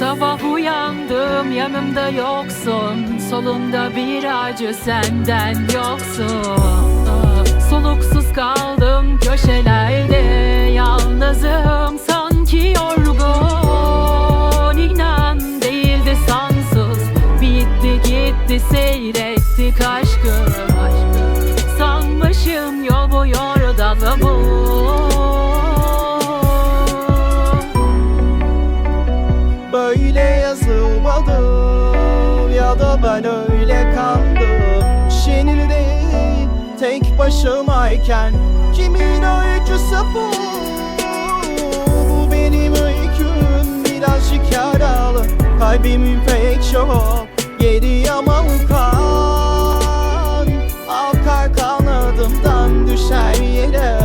Sabah uyandım yanımda yoksun. Solumda bir acı senden yoksun. Soluksuz kaldım köşelerde. Yalnızım sanki yorgun. İnan değildi sansız. Bitti gitti seyrettik aşkım ben öyle kandım. Şenilde tek başımayken kimin öyküsü bu? Bu benim öyküm birazcık yaralı. Kalbimin pek çok yeri ama kan Akar kanadımdan düşer yere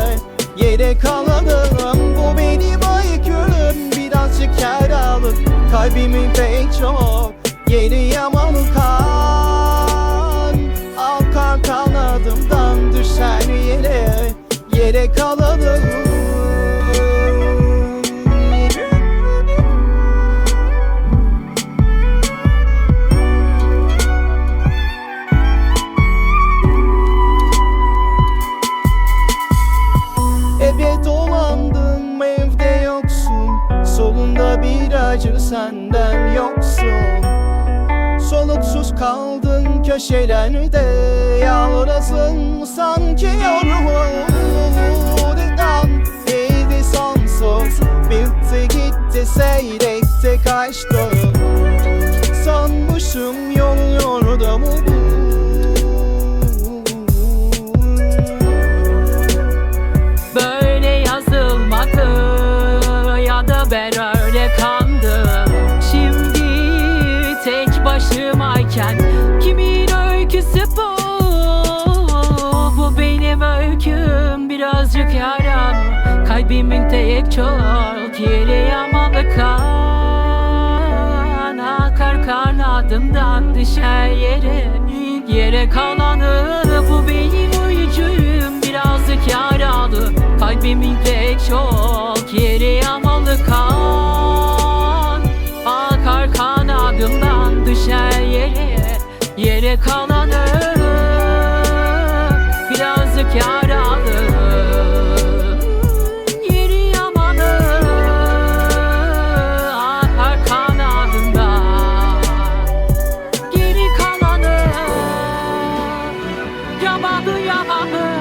Yere kaladım bu benim öyküm. Birazcık yaralı Kalbimin pek çok yeri yaman kan Akar kanadımdan düşer yere Yere kaladım dolandım evde yoksun? Solunda bir acı senden yoksun Soluksuz kaldın köşelerde Yalnızım sanki yorgun Neydi sonsuz Bitti gitti seyrekti tek başımayken kimin öyküsü bu? Bu benim öyküm birazcık yaram. Kalbimin tek çok yeri yamalı kan. Akar kanadımdan düşer yere Yere kalanı bu benim Yamanı yamanı